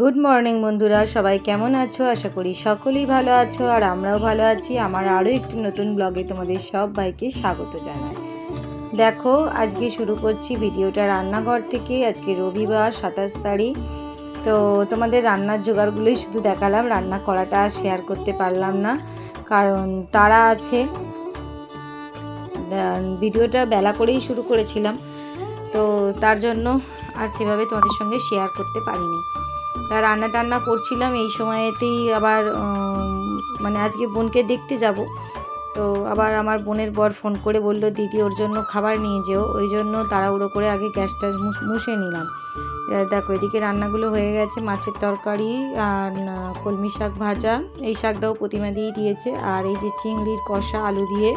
Good morning বন্ধুরা। সবাই কেমন আছো? আশা করি সকলেই ভালো আছো, আর আমরাও ভালো আছি। আমার আরও একটি নতুন ব্লগে তোমাদের সব ভাইকে স্বাগত জানাই। দেখো, আজকে শুরু করছি ভিডিওটা রান্নাঘর থেকে। আজকে রবিবার, সাতাশ তারিখ। তো তোমাদের রান্নার জোগাড়গুলোই শুধু দেখালাম। রান্না করাটা শেয়ার করতে পারলাম না, কারণ তারা আছে। ভিডিওটা বেলা করেই শুরু করেছিলাম। তো তার জন্য আর সেভাবে তোমাদের সঙ্গে শেয়ার করতে পারিনি। তা রান্না টান্না করছিলাম, এই সময়েতেই আবার মানে আজকে বোনকে দেখতে যাব। তো আবার আমার বোনের বর ফোন করে বলল, দিদি, ওর জন্য খাবার নিয়ে যেও। ওই জন্য তাড়াহুড়ো করে আগে গ্যাসটা মুছ- মুছে নিলাম। দেখো, এদিকে রান্নাগুলো হয়ে গেছে, মাছের তরকারি আর কলমি শাক ভাজা। এই শাকটাও প্রতিমা দিয়ে দিয়েছে। আর এই যে চিংড়ির কষা আলু দিয়ে।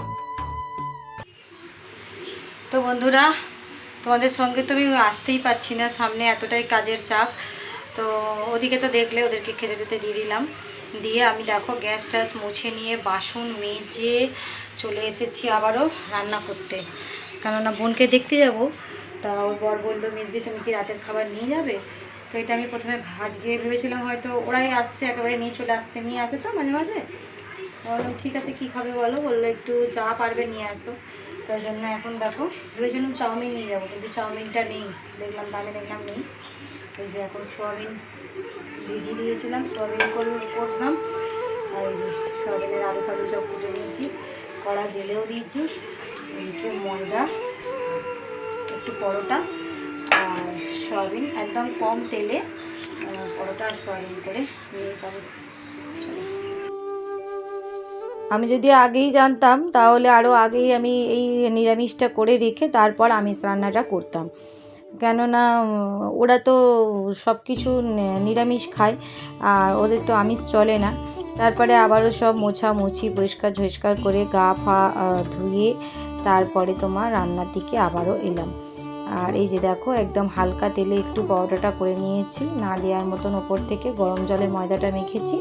তো বন্ধুরা, তোমাদের সঙ্গে তো আমি আসতেই পাচ্ছি না, সামনে এতটাই কাজের চাপ। তো ওদিকে তো দেখলে ওদেরকে খেতে টেতে দিয়ে দিলাম। দিয়ে আমি দেখো গ্যাস ট্যাস মুছে নিয়ে বাসন মেজে চলে এসেছি আবারও রান্না করতে। কেননা বোনকে দেখতে যাব, তা ওর বর বলল, মেজদি, তুমি কি রাতের খাবার নিয়ে যাবে? তো এটা আমি প্রথমে আজকে ভেবেছিলাম, হয়তো ওরাই আসছে, একেবারে নিয়ে চলে আসছে, নিয়ে আসে তো মাঝে মাঝে। বললাম, ঠিক আছে, কী খাবে বলো? বলল, একটু চা পারবে, নিয়ে আসো। তার জন্য এখন দেখো, ভেবেছিলাম চাউমিন নিয়ে যাব, কিন্তু চাউমিনটা নেই। দেখলাম দামে দেখলাম নেই। এই যে এখন সোয়াবিন ভিজিয়ে দিয়েছিলাম সোয়াবিন কর- করলাম। আর এই যে সোয়াবিনের আলু ফালু সব কুটে নিয়েছি, কড়া জেলেও দিয়েছি, এদিকে ময়দা, একটু পরোটা আর সয়াবিন, একদম কম তেলে পরোটা আর সয়াবিন করে নিয়ে যাব। আমি যদি আগেই জানতাম, তাহলে আরও আগেই আমি এই নিরামিষটা করে রেখে তারপর আমিষ রান্নাটা করতাম। কেননা ওরা তো সব কিছু নিরামিষ খায়, আর ওদের তো আমিষ চলে না। তারপরে আবারও সব মোছামুছি, পরিষ্কার ঝরিষ্কার করে গা ফা ধুয়ে তারপরে তোমার রান্নার দিকে আবারও এলাম। আর এই যে দেখো, একদম হালকা তেলে একটু পরোটাটা করে নিয়েছি। না দেওয়ার মতন ওপর থেকে গরম জলে ময়দাটা মেখেছি,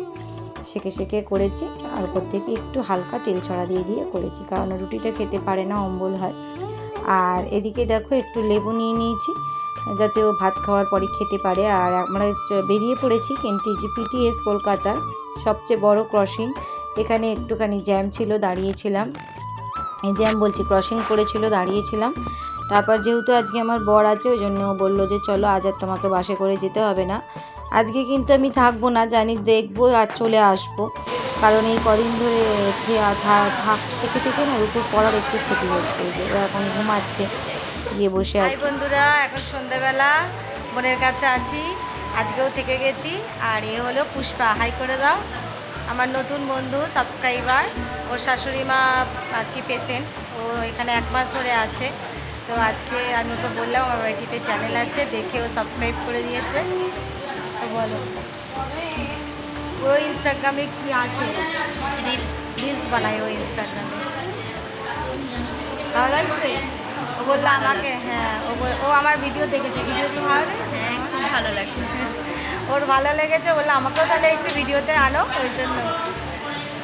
সেকে সেকে করেছি, আর ওপর থেকে একটু হালকা তেল ছড়া দিয়ে দিয়ে করেছি। কারণ রুটিটা খেতে পারে না, অম্বল হয়। আর এদিকে দেখো একটু লেবু নিয়ে নিয়েছি, যাতে ও ভাত খাওয়ার পরে খেতে পারে। আর আমরা বেরিয়ে পড়েছি কিন্তু পিটিএস কলকাতার সবচেয়ে বড় ক্রসিং এখানে একটুখানি জ্যাম ছিল, দাঁড়িয়েছিলাম। এই জ্যাম বলছি ক্রসিং করেছিল, দাঁড়িয়েছিলাম। তারপর যেহেতু আজকে আমার বর আছে, ওই জন্য বলল যে, চলো, আজ আর তোমাকে বাসে করে যেতে হবে না। আজকে কিন্তু আমি থাকব না, জানি দেখব আর চলে আসব। কারণ এই কদিন ধরে থাক থেকে থেকে না উপর পড়ার একটু ক্ষতি হচ্ছে যে এখন ঘুমাচ্ছে গিয়ে বসে আছে। বন্ধুরা এখন সন্ধ্যাবেলা বোনের কাছে আছি আজকেও থেকে গেছি আর এ হলো পুষ্পা। হাই করে দাও আমার নতুন বন্ধু সাবস্ক্রাইবার ওর শাশুড়ি মা আর কি পেশেন্ট ও এখানে এক মাস ধরে আছে। তো আজকে আমি ওকে বললাম আমার বাড়িতে চ্যানেল আছে দেখে ও সাবস্ক্রাইব করে দিয়েছে। তো বলো। ও ইনস্টাগ্রামে কি আছে? রিলস রিলস বানায় ওই ইনস্টাগ্রামে ভালো লাগছে? ও বলল আমাকে হ্যাঁ ও ও আমার ভিডিও দেখেছে। ভিডিওটি ভালো লেগেছে? হ্যাঁ খুব ভালো লাগছে। ওর ভালো লেগেছে বলল আমাকেও তাহলে একটু ভিডিওতে আনো ওই জন্য।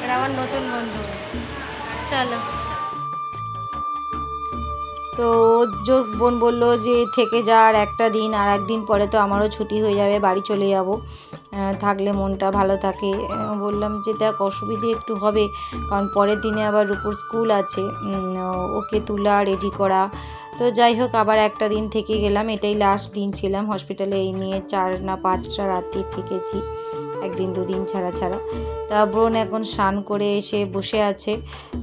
এটা আমার নতুন বন্ধু। চলো। তো জোর বোন বলল যে, থেকে যা আর একটা দিন, আর একদিন পরে তো আমারও ছুটি হয়ে যাবে, বাড়ি চলে যাব। থাকলে মনটা ভালো থাকে। বললাম যে, দেখ, অসুবিধে একটু হবে, কারণ পরের দিনে আবার রূপুর স্কুল আছে। ওকে তোলা রেডি করা। তো যাই হোক, আবার একটা দিন থেকে গেলাম, এটাই লাস্ট দিন ছিলাম। হসপিটালে এই নিয়ে চার না পাঁচটা রাত্রি থেকেছি। একদিন দুদিন ছাড়া ছাড়া। তা বোন এখন স্নান করে এসে বসে আছে।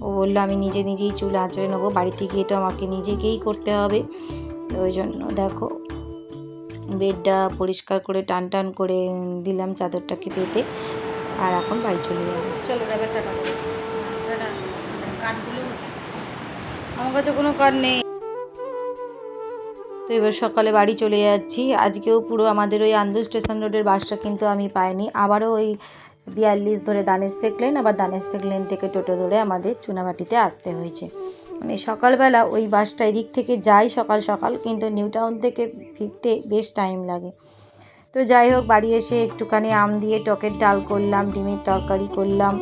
ও বলল, আমি নিজে নিজেই চুল আঁচড়ে নেব। বাড়িতে গিয়ে তো আমাকে নিজেকেই করতে হবে। তো ওই জন্য দেখো, বেডটা পরিষ্কার করে টান টান করে দিলাম চাদরটাকে পেতে আর এখন বাড়ি চলে যাব। চলো এবার টাটা আমার কাছে কোনো কার্ড নেই। তো এবার সকালে বাড়ি চলে যাচ্ছি। আজকেও পুরো আমাদের ওই আন্দুল স্টেশন রোডের বাসটা কিন্তু আমি পাইনি। আবারও ওই বিয়াল্লিশ ধরে দানের শেখ লেন আবার দানের শেখ লেন থেকে টোটো ধরে আমাদের চুনামাটিতে আসতে হয়েছে। মানে সকালবেলা ওই বাসটা এদিক থেকে যাই সকাল সকাল, কিন্তু নিউ টাউন থেকে ফিরতে বেশ টাইম লাগে। তো যাই হোক, বাড়ি এসে একটুখানি আম দিয়ে টকের ডাল করলাম, ডিমের তরকারি করলাম।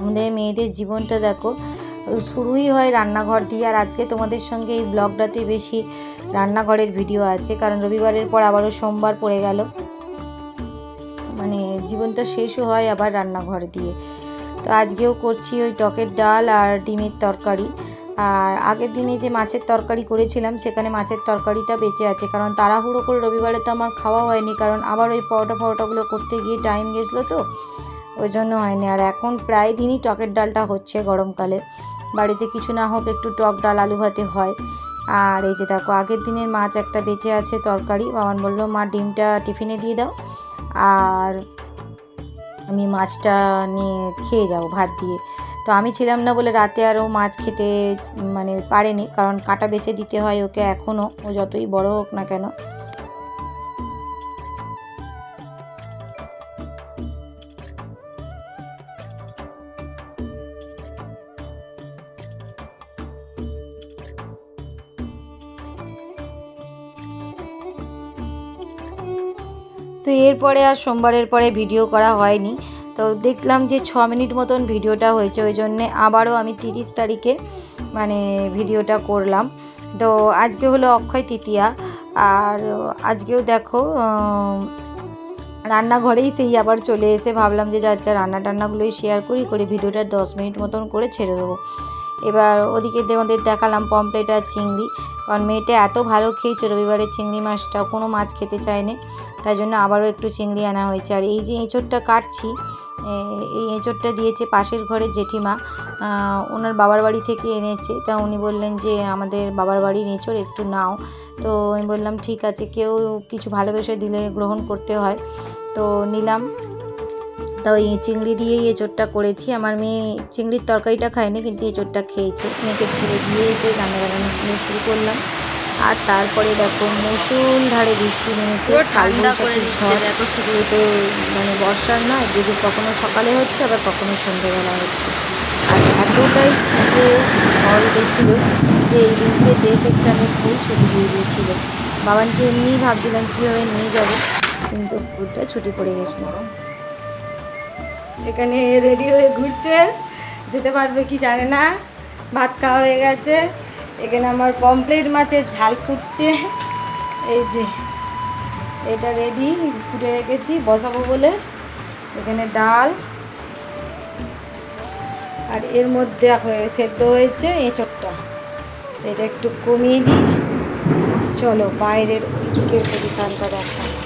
আমাদের মেয়েদের জীবনটা দেখো শুরুই হয় রান্নাঘর দিয়ে। আর আজকে তোমাদের সঙ্গে এই ব্লগটাতে বেশি রান্নাঘরের ভিডিও আছে, কারণ রবিবারের পর আবারও সোমবার পড়ে গেল। মানে জীবনটা শেষও হয় আবার রান্নাঘর দিয়ে। তো আজকেও করছি ওই টকের ডাল আর ডিমের তরকারি। আর আগের দিনে যে মাছের তরকারি করেছিলাম, সেখানে মাছের তরকারিটা বেঁচে আছে। কারণ তাড়াহুড়ো করে রবিবারে তো আমার খাওয়া হয়নি, কারণ আবার ওই পরোটা ফরোটাগুলো করতে গিয়ে টাইম গেছিল তো, ওই জন্য হয়নি। আর এখন প্রায় দিনই টকের ডালটা হচ্ছে গরমকালে। বাড়িতে কিছু না হোক একটু টক ডাল, আলু ভাতে হয়। আর এই যে দেখো, আগের দিনের মাছ একটা বেঁচে আছে তরকারি। বাবান বলল, মা, ডিমটা টিফিনে দিয়ে দাও। আর আমি মাছটা নিয়ে খেয়ে যাব ভাত দিয়ে। তো আমি ছিলাম না বলে রাতে আরও মাছ খেতে মানে পারেনি। কারণ কাটা বেছে দিতে হয় ওকে এখনও ও যতই বড় হোক না কেন। তো এরপরে আর সোমবারের পরে ভিডিও করা হয়নি। তো দেখলাম যে ছ মিনিট মতন ভিডিওটা হয়েছে, ওই জন্যে আবারও আমি তিরিশ তারিখে মানে ভিডিওটা করলাম। তো আজকে হলো অক্ষয় তৃতীয়া, আর আজকেও দেখো রান্নাঘরেই সেই আবার চলে এসে ভাবলাম যে যা যা রান্না টান্নাগুলোই শেয়ার করি করে ভিডিওটা দশ মিনিট মতন করে ছেড়ে দেবো। এবার ওদিকে আমাদের দেখালাম পমপ্লেট আর চিংড়ি। কারণ মেয়েটা এত ভালো খেয়েছে রবিবারের চিংড়ি মাছটা, কোনো মাছ খেতে চায়নি। তাই জন্য আবারও একটু চিংড়ি আনা হয়েছে। আর এই যে এঁচোড়টা কাটছি এই এঁচোড়টা দিয়েছে পাশের ঘরের জেঠিমা। ওনার বাবার বাড়ি থেকে এনেছে। তা উনি বললেন যে, আমাদের বাবার বাড়ির এঁচোড় একটু নাও। তো আমি বললাম, ঠিক আছে। কেউ কিছু ভালোবেসে দিলে গ্রহণ করতে হয়। তো নিলাম। তো এই চিংড়ি দিয়েই এঁচোড়টা করেছি। আমার মেয়ে চিংড়ির তরকারিটা খায়নি কিন্তু এঁচোড়টা খেয়েছে। মেয়েকে ছেড়ে দিয়ে এসে রান্না বান্না শুরু করলাম। আর তারপরে দেখো মুসুল ধারে বৃষ্টি নেমেছে। ঠান্ডা করে দিচ্ছে দেখো শুধু। তো মানে বর্ষার নয় যদি কখনো সকালে হচ্ছে আবার কখনো সন্ধ্যেবেলা হচ্ছে। আর এতটাই স্কুলে ঝড় উঠেছিল যে এই দিনকে ডে সেকশানে স্কুল ছুটি দিয়ে দিয়েছিল। বাবানকে এমনিই ভাবছিলাম কীভাবে নিয়ে যাব কিন্তু স্কুলটা ছুটি পড়ে গেছিল। এখানে রেডি হয়ে ঘুরছে। যেতে পারবে কি জানে না। ভাত খাওয়া হয়ে গেছে। এখানে আমার পমপ্লেট মাছের ঝাল ফুটছে। এই যে, এটা রেডি ফুটে রেখেছি, বসাবো বলে। এখানে ডাল। আর এর মধ্যে সেদ্ধ হয়েছে এঁচড়টা। এটা একটু কমিয়ে দিই। চলো বাইরের ওইদিকের পজিশানটা দেখা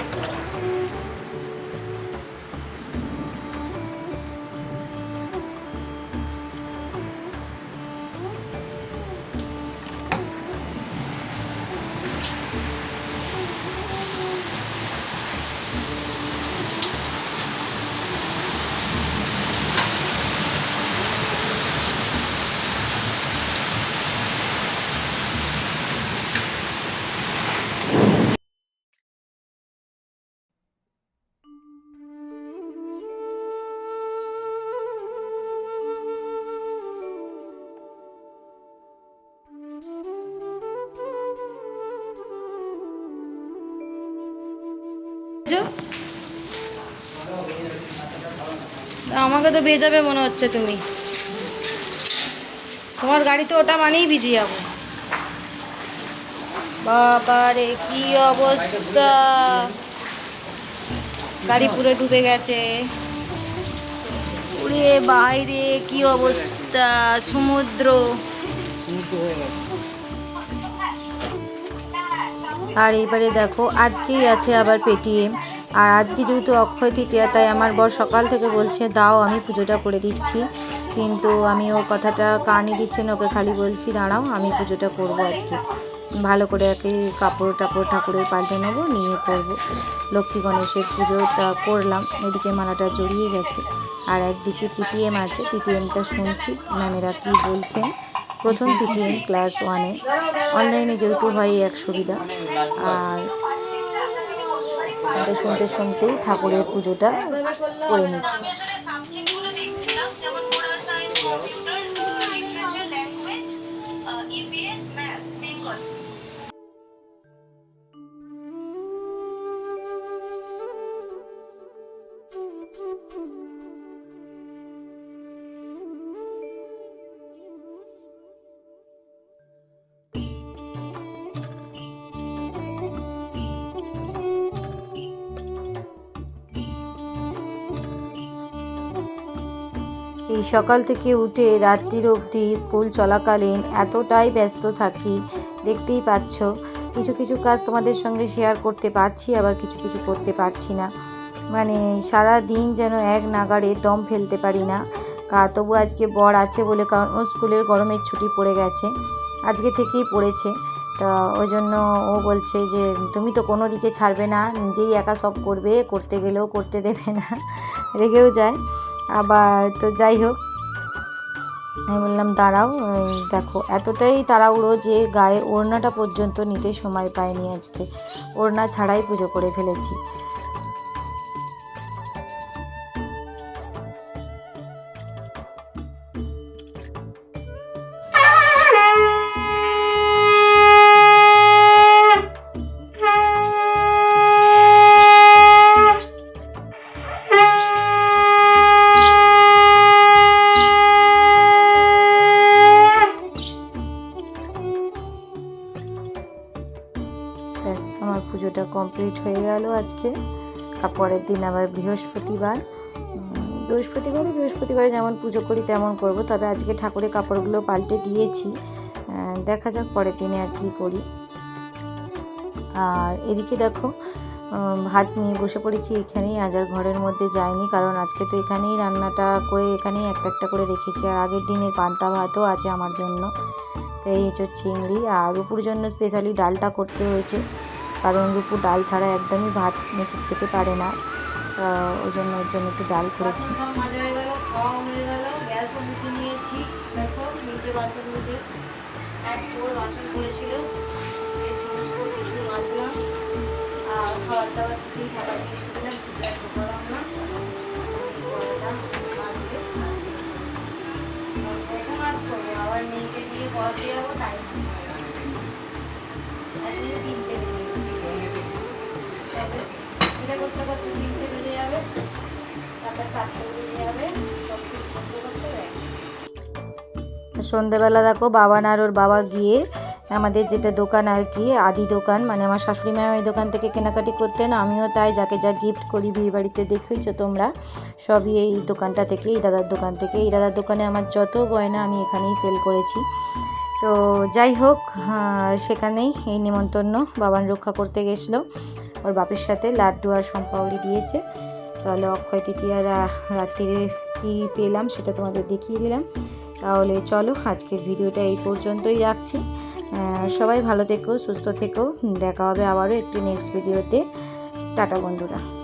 আমাকে তো ভেজাবে মনে হচ্ছে তুমি। তোমার গাড়িতে ওটা মানেই ভিজে যাব। বাবা রে কি অবস্থা? গাড়ি পুরো ডুবে গেছে। উড়ে বাইরে, কি অবস্থা? সমুদ্র। আর এবারে দেখো, আজকেই আছে আবার পেটিএম। আর আজকে যেহেতু অক্ষয় তৃতীয়া, তাই আমার বর সকাল থেকে বলছে, দাও, আমি পুজোটা করে দিচ্ছি। কিন্তু আমি ও কথাটা কানই দিচ্ছেন ওকে খালি বলছি, দাঁড়াও, আমি পুজোটা করব আজকে। ভালো করে একে কাপড় টাপড় ঠাকুরের পাল্টে নেব, নিয়ে করব। লক্ষ্মী গণেশের পুজোটা করলাম, এদিকে মালাটা জড়িয়ে গেছে। আর একদিকে পিটিএম আছে, পিটিএমটা শুনছি, ম্যামেরা কী বলছেন? প্রথম পিটিএম ক্লাস ওয়ানে। অনলাইনে যেহেতু হয় এক সুবিধা। আর শুনতে শুনতে ঠাকুরের পুজোটা করে নিচ্ছি। এই সকাল থেকে উঠে রাত্রির অবধি স্কুল চলাকালীন এতটাই ব্যস্ত থাকি, দেখতেই পাচ্ছ। কিছু কিছু কাজ তোমাদের সঙ্গে শেয়ার করতে পারছি, আবার কিছু কিছু করতে পারছি না। মানে সারা দিন যেন এক নাগাড়ে দম ফেলতে পারি না। কা তবু আজকে বর আছে বলে কারণ ও স্কুলের গরমের ছুটি পড়ে গেছে। আজকে থেকেই পড়েছে। তা ওই জন্য ও বলছে যে, তুমি তো কোনো দিকে ছাড়বে না, নিজেই একা সব করবে, করতে গেলেও করতে দেবে না। রেগেও যায়। আবার তো যাই হোক, আমি বললাম, দাঁড়াও দেখো, এতটাই তাড়াহুড়ো যে গায়ে ওড়নাটা পর্যন্ত নিতে সময় পায়নি আজকে। ওড়না ছাড়াই পুজো করে ফেলেছি। গেল আজকে আর পরের দিন আবার বৃহস্পতিবার। বৃহস্পতিবারে বৃহস্পতিবারে যেমন পুজো করি তেমন করব। তবে আজকে ঠাকুরের কাপড়গুলো পাল্টে দিয়েছি। দেখা যাক পরের দিনে আর কি করি। আর এদিকে দেখো ভাত নিয়ে বসে পড়েছি এখানেই। আজ আর ঘরের মধ্যে যাইনি, কারণ আজকে তো এখানেই রান্নাটা করে এখানেই একটা একটা করে রেখেছি। আর আগের দিনের পান্তা ভাতও আছে আমার জন্য। তো এই হচ্ছে চিংড়ি। আর উপর জন্য স্পেশালি ডালটা করতে হয়েছে। কারণ রুপু ডাল ছাড়া একদমই ভাত মেখে খেতে পারে না। তা ওই জন্য ওর জন্য একটু ডাল করেছি। মাজা হয়ে গেল খাওয়া হয়ে গেল গ্যাসও মুছে নিয়েছি। দেখো নিচে বাসন মুছে এক পোর বাসন পড়েছিল এই সমস্ত কিছু মাজলাম। আর খাবার দাবার কিছুই খাবার দিয়ে কিছু না আবার মেয়েকে দিয়ে পড়াতে যাব এখনই তিনটে এটা করতে করতে যাবে তারপর চারটে যাবে সন্ধেবেলা দেখো বাবান আর ওর বাবা গিয়ে আমাদের যেটা দোকান আর কি আদি দোকান মানে আমার শাশুড়ি মা ওই দোকান থেকে কেনাকাটি করতেন আমিও তাই যাকে যা গিফট করি বিয়ে বাড়িতে দেখেইছো তোমরা সবই এই দোকানটা থেকে এই দাদার দোকান থেকে এই দাদার দোকানে আমার যত গয়না আমি এখানেই সেল করেছি। তো যাই হোক আহ, সেখানেই এই নিমন্ত্রণ বাবান রক্ষা করতে গেছিল। ওর বাপের সাথে লাড্ডু আর সম্পাউলি দিয়েছে। তাহলে অক্ষয় তৃতীয়া রা- রাত্রিরে কী পেলাম সেটা তোমাদের দেখিয়ে দিলাম। তাহলে চলো আজকের ভিডিওটা এই পর্যন্তই রাখছি। সবাই ভালো থেকো, সুস্থ থেকো। দেখা হবে আবারও একটি নেক্সট ভিডিওতে টাটা বন্ধুরা।